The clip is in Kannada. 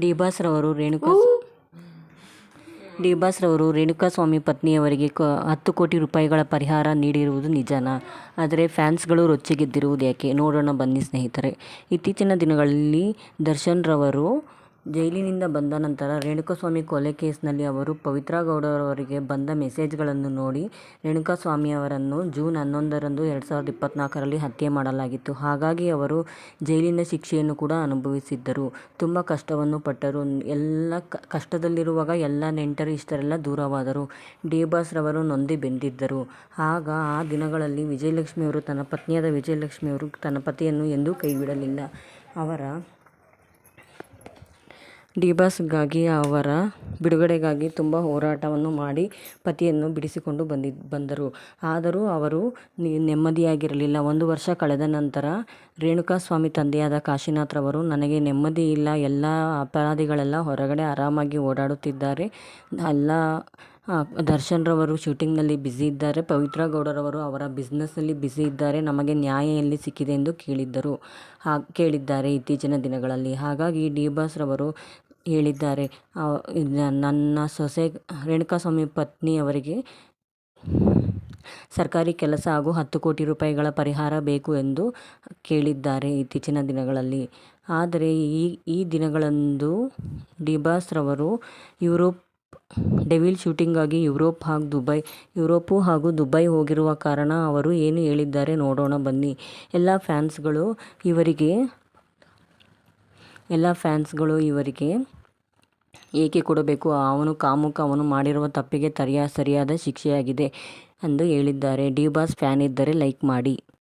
ಡಿ ಬಾಸ್ರವರು ರೇಣುಕಾ ಡಿ ಬಾಸ್ರವರು ರೇಣುಕಾಸ್ವಾಮಿ ಪತ್ನಿಯವರಿಗೆ ಕ ಹತ್ತು ಕೋಟಿ ರೂಪಾಯಿಗಳ ಪರಿಹಾರ ನೀಡಿರುವುದು ನಿಜನಾ. ಆದರೆ ಫ್ಯಾನ್ಸ್ಗಳು ರೊಚ್ಚಿಗೆದ್ದಿರುವುದು ಯಾಕೆ? ನೋಡೋಣ ಬನ್ನಿ ಸ್ನೇಹಿತರೆ. ಇತ್ತೀಚಿನ ದಿನಗಳಲ್ಲಿ ದರ್ಶನ್ ರವರು ಜೈಲಿನಿಂದ ಬಂದ ನಂತರ ರೇಣುಕಾಸ್ವಾಮಿ ಕೊಲೆ ಕೇಸ್ನಲ್ಲಿ ಅವರು ಪವಿತ್ರಾ ಗೌಡರವರಿಗೆ ಬಂದ ಮೆಸೇಜ್ಗಳನ್ನು ನೋಡಿ ರೇಣುಕಾಸ್ವಾಮಿಯವರನ್ನು ಜೂನ್ ಹನ್ನೊಂದರಂದು ಎರಡು ಸಾವಿರದ ಇಪ್ಪತ್ತ್ನಾಲ್ಕರಲ್ಲಿ ಹತ್ಯೆ ಮಾಡಲಾಗಿತ್ತು. ಹಾಗಾಗಿ ಅವರು ಜೈಲಿನ ಶಿಕ್ಷೆಯನ್ನು ಕೂಡ ಅನುಭವಿಸಿದ್ದರು. ತುಂಬ ಕಷ್ಟವನ್ನು ಪಟ್ಟರು. ಎಲ್ಲ ಕಷ್ಟದಲ್ಲಿರುವಾಗ ಎಲ್ಲ ನೆಂಟರು ಇಷ್ಟರೆಲ್ಲ ದೂರವಾದರು. ರವರು ನೊಂದು ಬೆಂದಿದ್ದರು. ಆಗ ಆ ದಿನಗಳಲ್ಲಿ ವಿಜಯಲಕ್ಷ್ಮಿಯವರು ತನ್ನ ಪತ್ನಿಯಾದ ವಿಜಯಲಕ್ಷ್ಮಿಯವರು ತನ್ನ ಪತಿಯನ್ನು ಎಂದೂ ಕೈಬಿಡಲಿಲ್ಲ. ಅವರ ಡಿ ಬಾಸ್ಗಾಗಿ ಅವರ ಬಿಡುಗಡೆಗಾಗಿ ತುಂಬ ಹೋರಾಟವನ್ನು ಮಾಡಿ ಪತಿಯನ್ನು ಬಿಡಿಸಿಕೊಂಡು ಬಂದಿ, ಬಂದರು. ಆದರೂ ಅವರು ನೆಮ್ಮದಿಯಾಗಿರಲಿಲ್ಲ. ಒಂದು ವರ್ಷ ಕಳೆದ ನಂತರ ರೇಣುಕಾಸ್ವಾಮಿ ತಂದೆಯಾದ ಕಾಶಿನಾಥ್ರವರು ನನಗೆ ನೆಮ್ಮದಿ ಇಲ್ಲ. ಎಲ್ಲ ಅಪರಾಧಿಗಳೆಲ್ಲ ಹೊರಗಡೆ ಆರಾಮಾಗಿ ಓಡಾಡುತ್ತಿದ್ದಾರೆ. ಎಲ್ಲ ದರ್ಶನ್ರವರು ಶೂಟಿಂಗ್ನಲ್ಲಿ ಬ್ಯುಸಿ ಇದ್ದಾರೆ. ಪವಿತ್ರ ಗೌಡರವರು ಅವರ ಬಿಸ್ನೆಸ್ನಲ್ಲಿ ಬ್ಯುಸಿ ಇದ್ದಾರೆ. ನಮಗೆ ನ್ಯಾಯ ಎಲ್ಲಿ ಸಿಕ್ಕಿದೆ ಎಂದು ಕೇಳಿದ್ದರು. ಹಾ ಕೇಳಿದ್ದಾರೆ ಇತ್ತೀಚಿನ ದಿನಗಳಲ್ಲಿ. ಹಾಗಾಗಿ ಡಿ ಬಾಸ್ ರವರು ಹೇಳಿದ್ದಾರೆ. ನನ್ನ ಸೊಸೆ ರೇಣುಕಾಸ್ವಾಮಿ ಪತ್ನಿಯವರಿಗೆ ಸರ್ಕಾರಿ ಕೆಲಸ ಹಾಗೂ ಹತ್ತು ಕೋಟಿ ರೂಪಾಯಿಗಳ ಪರಿಹಾರ ಬೇಕು ಎಂದು ಕೇಳಿದ್ದಾರೆ ಇತ್ತೀಚಿನ ದಿನಗಳಲ್ಲಿ. ಆದರೆ ಈ ಈ ದಿನಗಳಂದು ಡಿಬಾಸ್ರವರು ಬಾಸ್ ರವರು ಯುರೋಪ್ ಡೆವಿಲ್ ಶೂಟಿಂಗಾಗಿ ಯುರೋಪ್ ಹಾಗೂ ದುಬೈ, ಯುರೋಪು ಹಾಗೂ ದುಬೈ ಹೋಗಿರುವ ಕಾರಣ ಅವರು ಏನು ಹೇಳಿದ್ದಾರೆ ನೋಡೋಣ ಬನ್ನಿ. ಎಲ್ಲ ಫ್ಯಾನ್ಸ್ಗಳು ಇವರಿಗೆ ಎಲ್ಲ ಫ್ಯಾನ್ಸ್ಗಳು ಇವರಿಗೆ ಏಕೆ ಕೊಡಬೇಕು? ಅವನು ಕಾಮುಕ, ಅವನು ಮಾಡಿರುವ ತಪ್ಪಿಗೆ ತರಿಯ, ಸರಿಯಾದ ಶಿಕ್ಷೆಯಾಗಿದೆ ಎಂದು ಹೇಳಿದ್ದಾರೆ. ಡಿ ಬಾಸ್ ಫ್ಯಾನ್ ಇದ್ದರೆ ಲೈಕ್ ಮಾಡಿ.